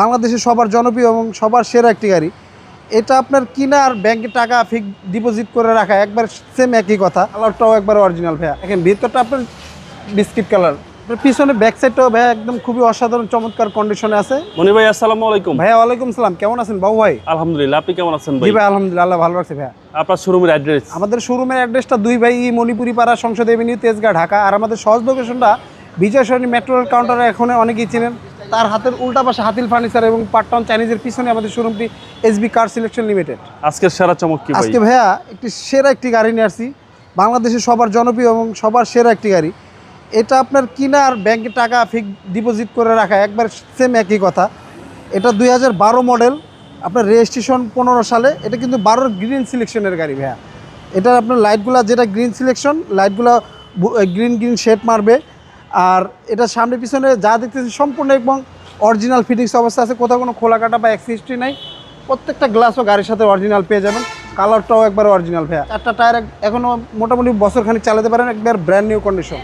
বাংলাদেশে সবার জনপ্রিয় এবং সবার সেরা একটি গাড়ি। এটা আপনার কিনা আর ব্যাংকে টাকা ফিক ডিপোজিট করে রাখা একবার সেম একই কথা। কালারটাও একবার অরিজিনাল ভাইয়া। দেখেন ভিতরটা আপনার বিস্কিট কালার পিছনে ব্যাক সাইডটাও ভাইয়া একদম খুবই অসাধারণ চমৎকার কন্ডিশনে আছে। মনি ভাই আসসালামু আলাইকুম। ভাইয়া ওয়ালাইকুম সালাম। কেমন আছেন বাবু ভাই? আলহামদুলিল্লাহ আপনি কেমন আছেন ভাই? ভাই আলহামদুলিল্লাহ আল্লাহ ভালো রাখছে ভাইয়া। আপনার শোরুমের অ্যাড্রেস আমাদের শোরুমের অ্যাড্রেসটা দুই ভাই মণিপুরি পাড়া সংসদ এভিনিউ তেজগাঁ ঢাকা। আর আমাদের সহজ লোকেশনটা বিজয় সরণি মেট্রো রেল কাউন্টারে এখন অনেকেই চিনেন। তার হাতের উল্টা পাশে হাতিল ফার্নিচার এবং পাটটাউন চাইনিজের পিছনে আমাদের শোরুমটি এসবি কার সিলেকশন লিমিটেড আজকের সেরা চমক কি আজকে ভাইয়া একটি সেরা একটি গাড়ি নিয়ে আসছি। বাংলাদেশের সবার জনপ্রিয় এবং সবার সেরা একটি গাড়ি। এটা আপনার কিনা আর ব্যাংকে টাকা ফিক ডিপোজিট করে রাখা একবার সেম একই কথা। এটা দুই হাজার বারো মডেল আপনার রেজিস্ট্রেশন পনেরো সালে। এটা কিন্তু বারোর গ্রিন সিলেকশনের গাড়ি ভাইয়া। এটা আপনার লাইটগুলো যেটা গ্রিন সিলেকশন লাইটগুলো গ্রিন গ্রিন শেড মারবে। আর এটা সামনে পিছনে যা দেখতেছি সম্পূর্ণ এবং অরিজিনাল ফিটিংস অবস্থা আছে। কোথাও কোনো খোলা কাটা বা অ্যাক্সিস্ট্রি নাই। প্রত্যেকটা গ্লাসও গাড়ির সাথে অরিজিনাল পেয়ে যাবেন। কালারটাও একবার অরিজিনাল ভাইয়া। চারটা টায়ার এখনও মোটামুটি বছর খানিক চালাতে পারেন একবার ব্র্যান্ড নিউ কন্ডিশন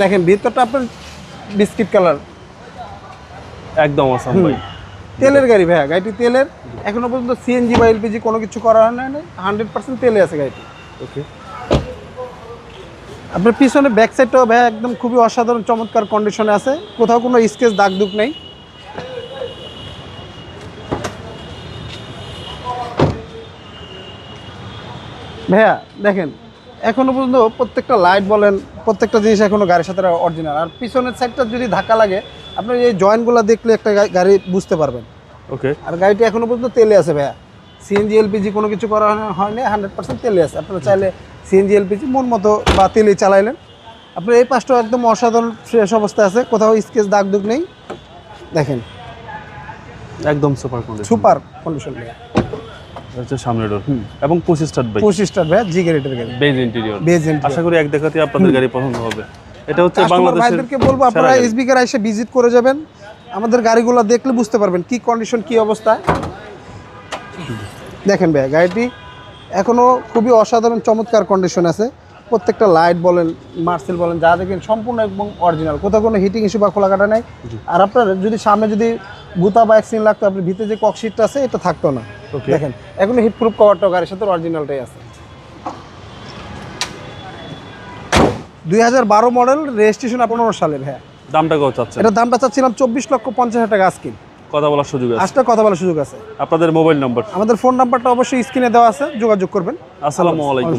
দেখেন ভিতরটা আপনার বিস্কিট কালার একদম ভাই। তেলের গাড়ি ভাইয়া গাড়িটি তেলের। এখনও পর্যন্ত সিএনজি বা এলপিজি কোনো কিছু করা হয় না হান্ড্রেড পার্সেন্ট তেলে আছে গাড়িটি। ওকে আপনার পিছনে ব্যাক সাইডটাও ভাইয়া একদম খুবই অসাধারণ চমৎকার কন্ডিশনে আছে। কোথাও কোনো স্কেচ দাগ দুগ নেই। ভাইয়া দেখেন এখনও পর্যন্ত প্রত্যেকটা লাইট বলেন প্রত্যেকটা জিনিস এখনও গাড়ির সাথে অরিজিনাল আর পিছনের সাইডটা যদি ধাক্কা লাগে আপনার এই জয়েন্টগুলো দেখলে একটা গাড়ি বুঝতে পারবেন। ওকে আর গাড়িটি এখনও পর্যন্ত তেলে আছে ভাইয়া। সিএনজি এলপিজি কোনো কিছু করা হয়নি হান্ড্রেড পার্সেন্ট তেলে আছে। আপনারা চাইলে সিএনজি এলপিজি মন মতো বা তেলে চালাইলেন। আপনার এই পাশটাও একদম অসাধারণ ফ্রেশ অবস্থা আছে কোথাও স্কেচ দাগ দুগ নেই। দেখেন। একদম সুপার কন্ডিশন সুপার কন্ডিশন হচ্ছে সামনের ডোর এবং জি গ্রেডের গাড়ি। বেজ ইন্টেরিয়র বেজ আশা করি এক দেখাতে আপনাদের গাড়ি পছন্দ হবে। এটা হচ্ছে কাস্টমার বাংলাদেশের ভাইদেরকে বলব আপনারা। এসবি কার এসে ভিজিট করে যাবেন। আমাদের গাড়িগুলো দেখলে বুঝতে পারবেন কি কন্ডিশন কি অবস্থা। দেখেন ভাইয়া গাড়িটি এখনও খুবই অসাধারণ চমৎকার কন্ডিশন আছে। প্রত্যেকটা লাইট বলেন মার্সেল বলেন যা দেখেন সম্পূর্ণ এবং অরিজিনাল কোথাও কোনো হিটিং ইস্যু বা খোলা কাটা নাই আর আপনার যদি সামনে যদি গুতা বা অ্যাক্সিন লাগতো আপনার ভিতরে যে ককশিটটা আছে এটা থাকতো না. দেখেন এখনও হিট প্রুফ কভারটাও গাড়ির সাথে অরিজিনালটাই আছে। দুই হাজার বারো মডেল রেজিস্ট্রেশন পনেরো সালের হ্যাঁ দামটা কত চাচ্ছেন? এটার দামটা চাচ্ছিলাম চব্বিশ লক্ষ পঞ্চাশ হাজার টাকা আজকিন কথা বলার সুযোগ আছে। আজকে কথা বলার সুযোগ আছে। আপনাদের মোবাইল নাম্বার। আমাদের ফোন নাম্বারটা অবশ্যই স্ক্রিনে দেওয়া আছে যোগাযোগ করবেন। আসসালামু আলাইকুম।